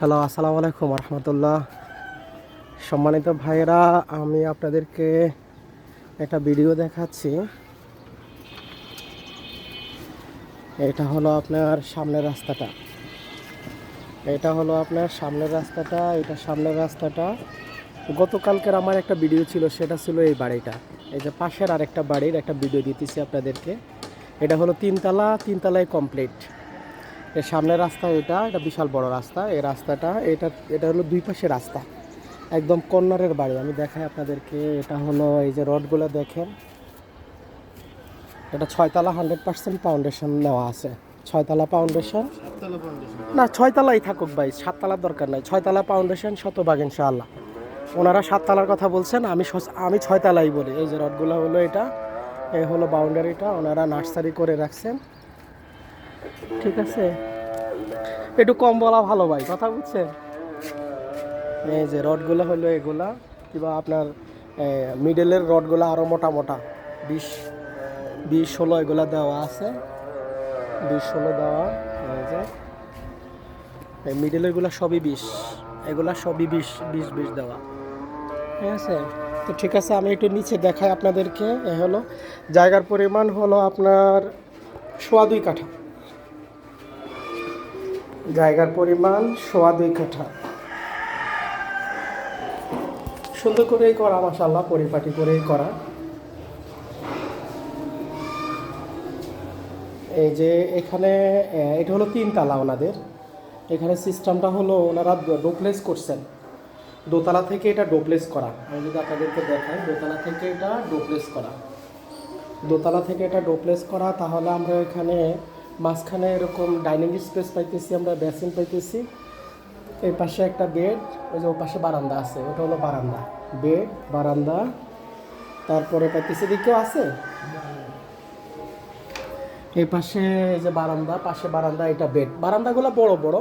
Hello আসসালামু আলাইকুম রহমতুল্লাহ সম্মানিত ভাইয়েরা, আমি আপনাদেরকে একটা ভিডিও দেখাচ্ছি। এটা হলো আপনার সামনের রাস্তাটা। এটা হলো আপনার সামনের রাস্তাটা, এটা সামনের রাস্তাটা। গতকালকের আমার একটা ভিডিও ছিল, সেটা ছিল এই বাড়িটা। এই যে পাশের আরেকটা বাড়ির একটা ভিডিও দিতেছি আপনাদেরকে। এটা হলো তিনতলা, তিনতলায় কমপ্লিট এর সামনের রাস্তা এটা এটা বিশাল বড় রাস্তা। এই রাস্তাটা এটা এটা হলো দুই পাশে রাস্তা। একদম কর্নারের বাড়ি। আমি দেখাই আপনাদেরকে এটা হলো এই যে রডগুলো দেখেন। এটা ছয়তলা হান্ড্রেড পার্সেন্ট ফাউন্ডেশন নেওয়া আছে। ছয়তলা ফাউন্ডেশন না ছয়তলাই থাকুক ভাই সাততলার দরকার নাই। ছয়তলা ফাউন্ডেশন শতভাগ ইনশাআল্লাহ। ওনারা সাততলার কথা বলছেন আমি আমি ছয়তলাই বলি। এই যে রডগুলো হলো এটা এই হলো বাউন্ডারিটা ওনারা নার্সারি করে রাখছেন। ঠিক আছে? একটু কম বলা ভালো ভাই, কথা বুঝছেন? এই যে রডগুলো হলো এগুলা, কিংবা আপনার মিডলের রডগুলো আরও মোটা মোটা বিশ বিশ, ষোলো এগুলা দেওয়া আছে। বিশ, ষোলো দেওয়া, এই যে। এই মিডলেরগুলো সবই বিশ, এগুলা সবই বিশ বিশ বিশ দেওয়া। ঠিক আছে? তো ঠিক আছে, আমি একটু নিচে দেখাই আপনাদেরকে, এ হলো, জায়গার পরিমাণ হলো আপনার সোয়া দুই কাঠা। জায়গার পরিমাণ সোয়া দুই কাঠা। সুন্দর করেই করা মাসাল্লাহ পরিপাটি করেই করা এই যে এখানে এটা হলো তিনতলা ওনাদের। এখানে সিস্টেমটা হলো ওনারা ডোপ্লেস করছেন। দোতলা থেকে এটা ডোপ্লেস করা। আমি যদি আপনাদেরকে দেখাই, দোতলা থেকে এটা ডোপ্লেস করা। দোতলা থেকে এটা ডোপ্লেস করা, তাহলে আমরা এখানে মাঝখানে এরকম ডাইনিং স্পেস পাইতেছি আমরা, বেসিন পাইতেছি। এই পাশে একটা বেড, ওই যে ও পাশে বারান্দা আছে, ওটা হলো বারান্দা। বেড, বারান্দা, তারপরে পাইতেছি দিকেও আছে? এই পাশে এই যে বারান্দা, পাশে বারান্দা, এটা বেড। বারান্দাগুলো বড় বড়।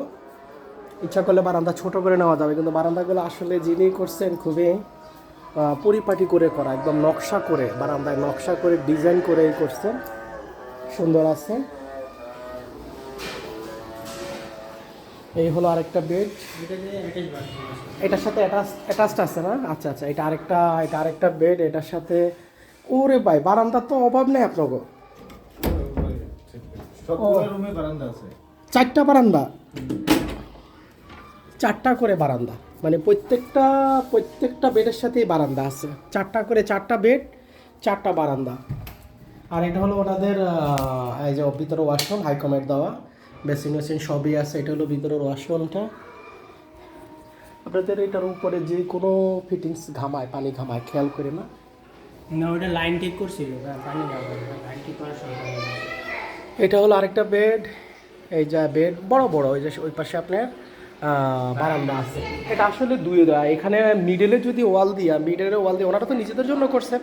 ইচ্ছা করলে বারান্দা ছোট করে নেওয়া যাবে, কিন্তু বারান্দাগুলো আসলে যিনি করছেন খুবই পরিপাটি করে করা, একদম নকশা করে, বারান্দায় নকশা করে, ডিজাইন করে এই করছেন। সুন্দর আছে। এই হলো আরেকটা বেড এটার সাথে অ্যাটাচড আছে না? আচ্ছা আচ্ছা এটা আরেকটা এটা আরেকটা বেড এটার সাথে ওরে ভাই বারান্দার তো অভাব নেই আছে। চারটা বারান্দা? চারটা করে বারান্দা। মানে প্রত্যেকটা প্রত্যেকটা বেডের সাথেই বারান্দা আছে। চারটা করে চারটা বেড চারটা বারান্দা। আর এটা হলো ওনাদের এই যে ভিতরে ওয়াশরুম হাইকমের দেওয়া। বেসিন মেশিন সবই আছে এটা হলো ভিতরের ওয়াশরুমটা আপনাদের এটার উপরে যে কোনো ফিটিংস ঘামায় পানি ঘামায় খেয়াল করে না? না ওটা লাইন ঠিক করছিল পানি যাবে লাইন ঠিক করার এটা হলো আরেকটা বেড এই যা বেড বড় বড় ওই যে ওই পাশে আপনার বারান্দা আছে। এটা আসলে দুই দেওয়া এখানে মিডলে যদি ওয়াল দিয়া মিডলে ওয়াল দিয়ে ওনারা তো নিজেদের জন্য করছেন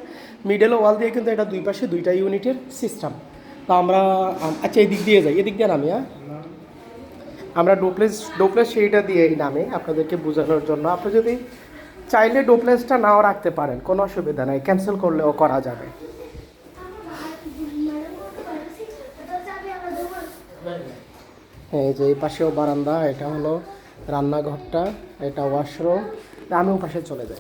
মিডলে ওয়াল দিয়ে কিন্তু এটা দুই পাশে দুইটা ইউনিটের সিস্টেম তো আমরা, আম- আচ্ছা এদিক দিয়ে যাই, এদিক দিয়ে নামি হ্যাঁ? আমরা ডোপ্লেস ডোপ্লেস সেইটা এই নামে, আপনাদেরকে বোঝানোর জন্য। আপনি যদি চাইলে ডোপ্লেসটা নাও রাখতে পারেন, কোনো অসুবিধা নাই, ক্যান্সেল করলেও করা যাবে। এই যে, এই পাশেও বারান্দা, এটা হলো রান্নাঘরটা, এটা ওয়াশরুম আমিও পাশে চলে যাই।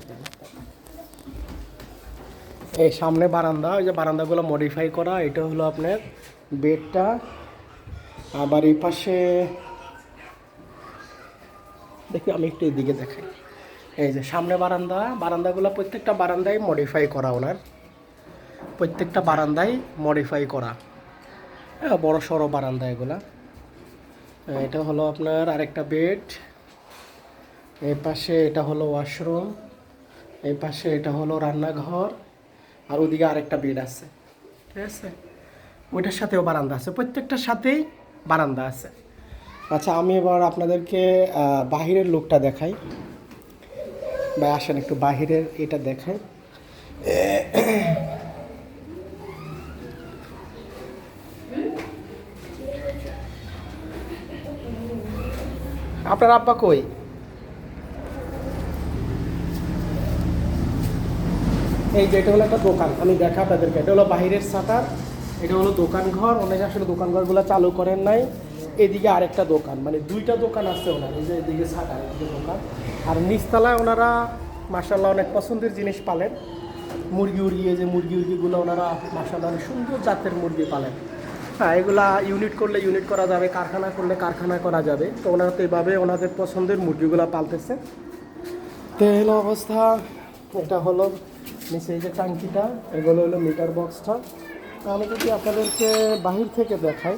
এই সামনে বারান্দা, ওই যে বারান্দাগুলো মডিফাই করা, এটা হলো আপনার বেডটা। আবার এই পাশে, দেখি আমি একটু এদিকে দেখাই। এই যে সামনে বারান্দা, বারান্দাগুলো প্রত্যেকটা বারান্দায় মডিফাই করা ওনার। প্রত্যেকটা বারান্দায় মডিফাই করা। হ্যাঁ বড় সড়ো বারান্দা এগুলা। এটা হলো আপনার আরেকটা বেড এই পাশে এটা হলো ওয়াশরুম এই পাশে এটা হলো রান্নাঘর। আর ওদিকে আরেকটা বেড আছে। ঠিক আছে? ওইটার সাথেও বারান্দা আছে। প্রত্যেকটার সাথেই বারান্দা আছে। আচ্ছা আমি এবার আপনাদেরকে বাহিরের লুকটা দেখাই। বা আসেন একটু বাহিরের এটা দেখাই। আপনার আব্বা কই? এই যে এটা হলো একটা দোকান, আমি দেখা আপনাদেরকে। এটা হলো বাহিরের সাটার এটা হলো দোকান ঘর অনেক আসলে দোকান ঘরগুলো চালু করেন নাই। এদিকে আরেকটা দোকান মানে দুইটা দোকান আছে ওনার, এই যে এদিকে ছাটা এদিকে দোকান। আর নিচতলায় ওনারা মাসাল্লাহ অনেক পছন্দের জিনিস পালেন। মুরগি উরগি যে মুরগি উরগিগুলো ওনারা মাসাল্লাহ অনেক সুন্দর জাতের মুরগি পালেন। হ্যাঁ এগুলা ইউনিট করলে ইউনিট করা যাবে, কারখানা করলে কারখানা করা যাবে। তো ওনারা তো এভাবে ওনাদের পছন্দের মুরগিগুলো পালতেছে। তো অবস্থা, এটা হলো নিচে এই যে টাঙ্কিটা এগুলো হলো মিটার বক্সটা আমি যদি আপনাদেরকে বাহির থেকে দেখাই,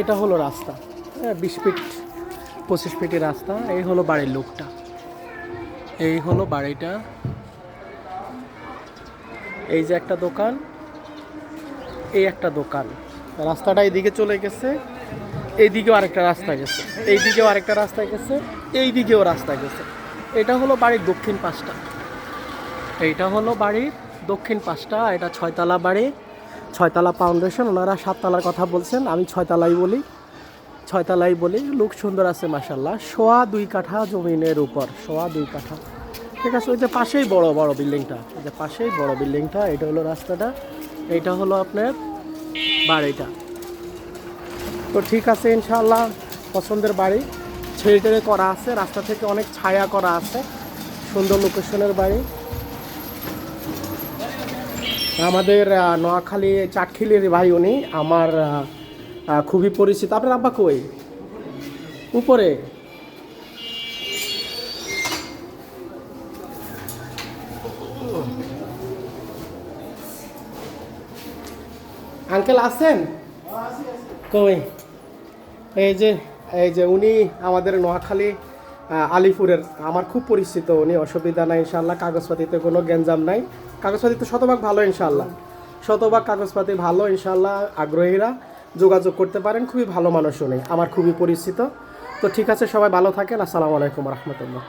এটা হলো রাস্তা। হ্যাঁ বিশ ফিট, পঁচিশ ফিটের রাস্তা, এই হলো বাড়ির লোকটা। এই হলো বাড়িটা। এই যে একটা দোকান, এই একটা দোকান। রাস্তাটা এইদিকে চলে গেছে এইদিকেও আরেকটা রাস্তা গেছে। এইদিকেও আরেকটা রাস্তা গেছে, এইদিকেও রাস্তা গেছে। এটা হলো বাড়ির দক্ষিণ পাশটা। এইটা হলো বাড়ির দক্ষিণ পাশটা এটা ছয়তলা বাড়ি, ছয়তলা ফাউন্ডেশন ওনারা সাততলার কথা বলছেন, আমি ছয়তলাই বলি ছয়তলাই বলি লুক সুন্দর আছে মাসাল্লাহ সোয়া দুই কাঠা জমিনের উপর, সোয়া দুই কাঠা। ঠিক আছে, ওই যে পাশেই বড় বড় বিল্ডিংটা, ওই যে পাশেই বড় বিল্ডিংটা এটা হলো রাস্তাটা, এইটা হলো আপনার বাড়িটা। তো ঠিক আছে, ইনশাআল্লাহ, পছন্দের বাড়ি। ছেড়ে টেড়ে করা আছে, রাস্তা থেকে অনেক ছায়া করা আছে, সুন্দর লোকেশনের বাড়ি। আমাদের নোয়াখালী চাটখিলির ভাই উনি আমার খুবই পরিচিত। আপনার আব্বা কই? উপরে। আঙ্কেল আছেন? কই? এই যে এই যে উনি আমাদের নোয়াখালী আলিপুরের, আমার খুব পরিচিত উনি, অসুবিধা নাই ইনশাল্লাহ কাগজপাতিতে কোনো গ্যাঞ্জাম নাই। কাগজপাতি তো শতভাগ ভালো ইনশাল্লাহ শতভাগ কাগজপাতি ভালো ইনশাল্লাহ আগ্রহীরা যোগাযোগ করতে পারেন, খুবই ভালো মানুষ উনি, আমার খুবই পরিচিত। তো ঠিক আছে, সবাই ভালো থাকেন, আসসালামু আলাইকুম রহমতুল্লাহ।